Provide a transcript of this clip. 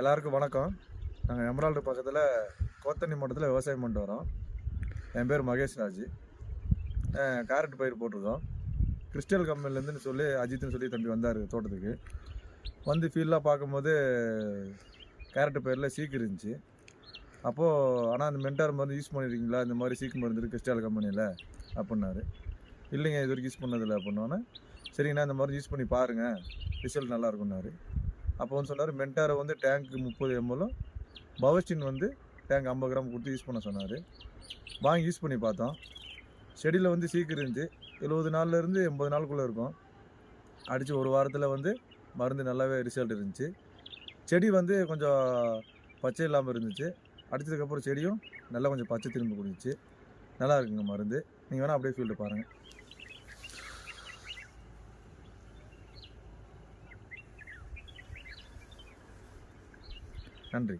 எல்லாருக்கும் வணக்கம். நாங்கள் எமரால்டு பக்கத்தில் கோத்தண்ணி மட்டத்தில் விவசாயம் பண்ணிட்டு வரோம். என் பேர் மகேஷ் ராஜ். கேரட் பயிர் போட்டிருக்கோம். கிறிஸ்டல் கம்பெனிலேருந்துன்னு சொல்லி அஜித்னு சொல்லி தம்பி வந்தார் தோட்டத்துக்கு. வந்து ஃபீல்டாக பார்க்கும்போது கேரட் பயிரில் சீக்கு இருந்துச்சு. அப்போது ஆனால் அந்த மென்டார் மருந்து யூஸ் பண்ணியிருக்கீங்களா இந்த மாதிரி சீக்கு மருந்து கிறிஸ்டல் கம்பெனியில் அப்படின்னாரு. இல்லைங்க இது வரைக்கும் யூஸ் பண்ணதில்லை அப்படின்னோன்னே சரிங்கண்ணா இந்த மாதிரி யூஸ் பண்ணி பாருங்கள் ரிசல்ட் நல்லா இருக்கும்னாரு. அப்போ வந்து சொன்னார் மென்டாரை வந்து டேங்க்கு முப்பது எம்எல்லும் பவஸ்டின் வந்து டேங்க் ஐம்பது கிராம் கொடுத்து யூஸ் பண்ண சொன்னார். வாங்கி யூஸ் பண்ணி பார்த்தோம். செடியில் வந்து சீக்கிரம் இருந்துச்சு. எழுபது நாள்லேருந்து எண்பது நாளுக்குள்ளே இருக்கும். அடித்து ஒரு வாரத்தில் வந்து மருந்து நல்லாவே ரிசல்ட் இருந்துச்சு. செடி வந்து கொஞ்சம் பச்சை இல்லாமல் இருந்துச்சு. அடித்ததுக்கப்புறம் செடியும் நல்லா கொஞ்சம் பச்சை திரும்ப குடிச்சு நல்லா இருக்குங்க மருந்து. நீங்கள் வேணால் அப்படியே ஃபீல்டு பாருங்கள் நன்றி.